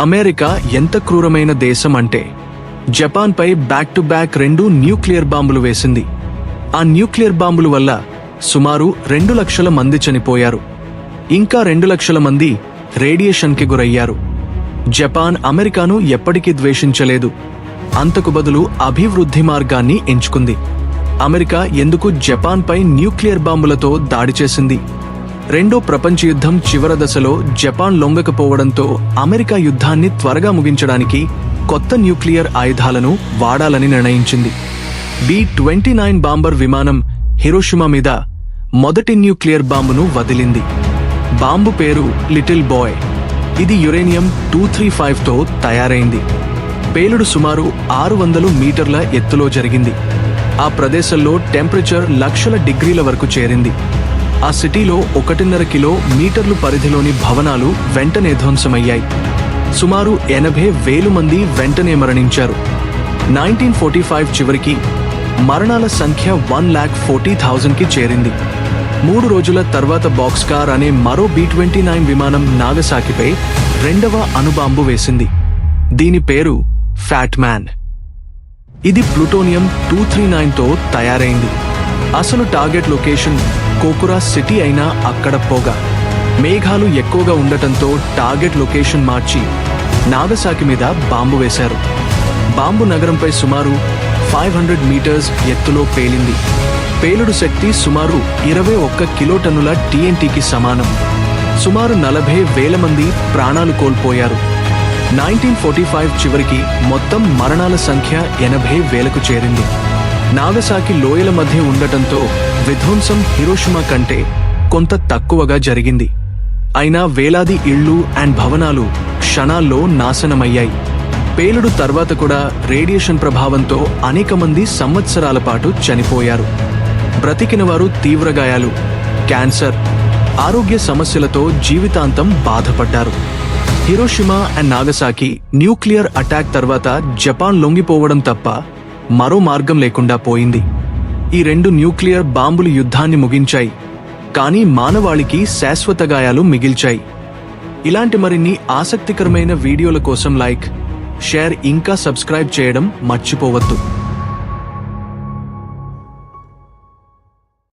America ఎంత క్రూరమైన దేశం అంటే జపాన్పై బ్యాక్ టు బ్యాక్ రెండు న్యూక్లియర్ బాంబులు వేసింది. ఆ న్యూక్లియర్ బాంబుల వల్ల సుమారు రెండు లక్షల మంది చనిపోయారు. ఇంకా రెండు లక్షల మంది రేడియేషన్కి గురయ్యారు. జపాన్ అమెరికాను ఎప్పటికీ ద్వేషించలేదు. అంతకు బదులు అభివృద్ధి మార్గాన్ని ఎంచుకుంది. అమెరికా ఎందుకు జపాన్పై న్యూక్లియర్ బాంబులతో దాడి చేసింది? రెండో ప్రపంచ యుద్ధం చివరి దశలో జపాన్ లొంగకపోవడంతో అమెరికా యుద్ధాన్ని త్వరగా ముగించడానికి కొత్త న్యూక్లియర్ ఆయుధాలను వాడాలని నిర్ణయించింది. బి ట్వంటీ నైన్ బాంబర్ విమానం హిరోషిమా మీద మొదటి న్యూక్లియర్ బాంబును వదిలింది. బాంబు పేరు లిటిల్ బాయ్. ఇది యురేనియం టూ త్రీ ఫైవ్తో తయారైంది. పేలుడు సుమారు ఆరు వందలు మీటర్ల ఎత్తులో జరిగింది. ఆ ప్రదేశంలో టెంపరేచర్ లక్షల డిగ్రీల వరకు చేరింది. ఆ సిటీలో ఒకటిన్నర కిలో మీటర్లు పరిధిలోని భవనాలు వెంటనే ధ్వంసమయ్యాయి. సుమారు ఎనభై వేలు మంది వెంటనే మరణించారు. నైన్టీన్ ఫోర్టీ ఫైవ్ చివరికి మరణాల సంఖ్య వన్ ల్యాక్ ఫోర్టీ థౌజండ్కి చేరింది. మూడు రోజుల తర్వాత బాక్స్ కార్ అనే మరో బి ట్వంటీ నైన్ విమానం నాగసాకిపై రెండవ అణుబాంబు వేసింది. దీని పేరు ఫ్యాట్ మ్యాన్. ఇది ప్లూటోనియం టూ త్రీ నైన్తో తయారైంది. అసలు టార్గెట్ లొకేషన్ కోకురా సిటీ అయినా అక్కడ పోగా. మేఘాలు ఎక్కువగా ఉండటంతో టార్గెట్ లొకేషన్ మార్చి నాగసాకి మీద బాంబు వేశారు. బాంబు నగరంపై సుమారు ఫైవ్ హండ్రెడ్ మీటర్స్ ఎత్తులో పేలింది. పేలుడు శక్తి సుమారు ఇరవై ఒక్క కిలోటన్నుల టీఎన్టీకి సమానం. సుమారు నలభై వేల మంది ప్రాణాలు కోల్పోయారు. నైన్టీన్ ఫార్టీ ఫైవ్ చివరికి మొత్తం మరణాల సంఖ్య ఎనభై వేలకు చేరింది. నాగసాకి లోయల మధ్య ఉండటంతో విధ్వంసం హిరోషిమా కంటే కొంత తక్కువగా జరిగింది. అయినా వేలాది ఇళ్ళు అండ్ భవనాలు క్షణాల్లో నాశనమయ్యాయి. పేలుడు తర్వాత కూడా రేడియేషన్ ప్రభావంతో అనేక మంది సంవత్సరాల పాటు చనిపోయారు. బ్రతికిన వారు తీవ్ర గాయాలు క్యాన్సర్ ఆరోగ్య సమస్యలతో జీవితాంతం బాధపడ్డారు. Hiroshima and Nagasaki nuclear attack తర్వాత జపాన్ లొంగిపోవడం తప్ప మరో మార్గం లేకుండా పోయింది. ఈ రెండు న్యూక్లియర్ బాంబులు యుద్ధాన్ని ముగించాయి. కానీ మానవాళికి శాశ్వత గాయాలు మిగిల్చాయి. ఇలాంటి మరిన్ని ఆసక్తికరమైన వీడియోల కోసం లైక్ షేర్ ఇంకా సబ్స్క్రైబ్ చేయడం మర్చిపోవద్దు.